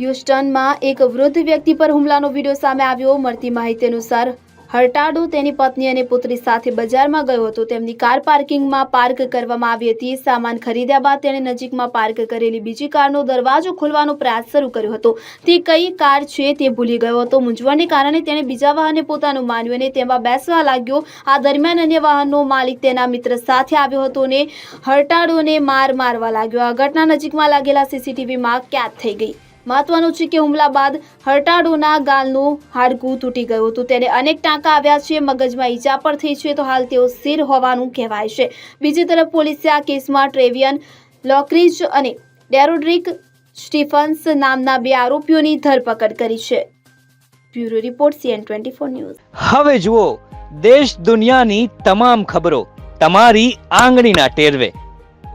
હ્યુસ્ટનમાં એક વૃદ્ધ વ્યક્તિ પર હુમલાનો વીડિયો સામે આવ્યો. મળતી માહિતી અનુસાર, હર્ટાડો તેની પત્ની અને પુત્રી સાથે બજારમાં ગયો હતો. તેમની કાર પાર્કિંગમાં પાર્ક કરવામાં આવી હતી. સામાન ખરીદ્યા બાદ તેણે નજીકમાં પાર્ક કરેલી બીજી કારનો દરવાજો ખોલવાનો પ્રયાસ શરૂ કર્યો હતો. તે કઈ કાર છે તે ભૂલી ગયો હતો. મૂંઝવણને કારણે તેણે બીજા વાહને પોતાનું માન્યું અને તેમાં બેસવા લાગ્યો. આ દરમિયાન અન્ય વાહનનો માલિક તેના મિત્ર સાથે આવ્યો હતો અને હર્ટાડોને માર મારવા લાગ્યો. આ ઘટના નજીકમાં લાગેલા સીસીટીવીમાં કેદ થઈ ગઈ. મહત્વનું છે કે હુમલા બાદ હરટાડોના ગાલનું હાડકું તૂટી ગયું હતું. તેને અનેક ટાંકા આવ્યા છે, મગજમાં ઈજા પણ થઈ છે, તો હાલ તેઓ સ્થિર હોવાનું કહેવાય છે. બીજી તરફ પોલીસે આ કેસમાં ટ્રેવિયન લોકરીજ અને ડેરોડ્રિક સ્ટીફન્સ નામના બે આરોપીઓની ધરપકડ કરી છે. Bureau report CN twenty four news. હવે જુઓ, દેશ દુનિયાની તમામ ખબરો તમારી આંગળીના ટેરવે.